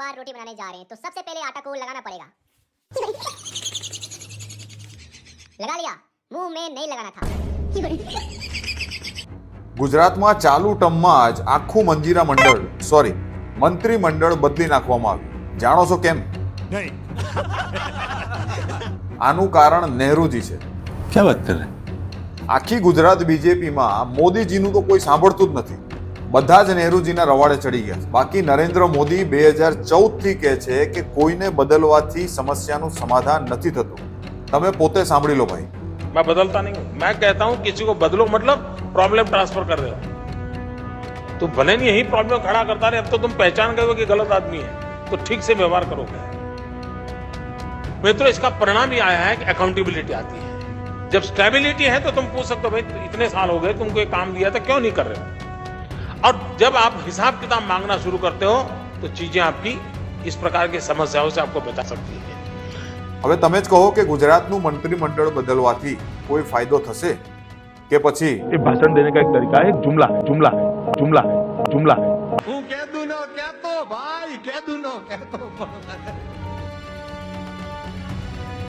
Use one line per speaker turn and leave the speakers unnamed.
बार रोटी बनाने जा रहे हैं तो सबसे पहले आटा को लगाना पड़ेगा लगा लिया मुंह में नहीं लगाना था
ગુજરાતમાં ચાલુ ટર્મમાં જ આખું મંજીરા મંડળ સોરી મંત્રી મંડળ બદલી નાખવામાં આવ્યું જાણો છો કેમ આનું કારણ નહેરુજી છે
क्या बात कर रहे हैं
આખી ગુજરાત બીજેપીમાં મોદીજીનું તો કોઈ સાંભળતું જ નથી બધા જ નહેરુજીના રવાડે ચડી ગયા છે. બાકી નરેન્દ્ર મોદી બે હજાર ચૌદથી કહે છે કે કોઈને બદલવાથી સમસ્યાનું સમાધાન નથી થતું તમે પોતે સાંભળી લો ભાઈ
मैं बदलता नहीं हूं मैं कहता हूं किसी को बदलो मतलब प्रॉब्लम ट्रांसफर कर रहे हो तो भले नहीं यही प्रॉब्लम खड़ा करता रहे अब तो तुम पहचान गए हो कि गलत आदमी है तो ठीक से व्यवहार करोगे मित्रों इसका परिणाम ये आया है कि अकाउंटेबिलिटी आती है जब स्टेबिलिटी है तो तुम पूछ सकते हो भाई इतने साल हो गए तुमको ये काम दिया था क्यों नहीं कर रहे हो और जब आप हिसाब किताब मांगना शुरू करते हो तो चीजें आपकी इस प्रकार की समस्याओं से आपको बचा सकती है
હવે તમે જ કહો કે ગુજરાતનું મંત્રીમંડળ બદલવાથી કોઈ ફાયદો થશે કે પછી
ये भाषण देने का एक तरीका है एक जुमला है जुमला है जुमला है जुमला है
હું કહેતું ન કહેતો ભાઈ કહેતું ન કહેતો પણ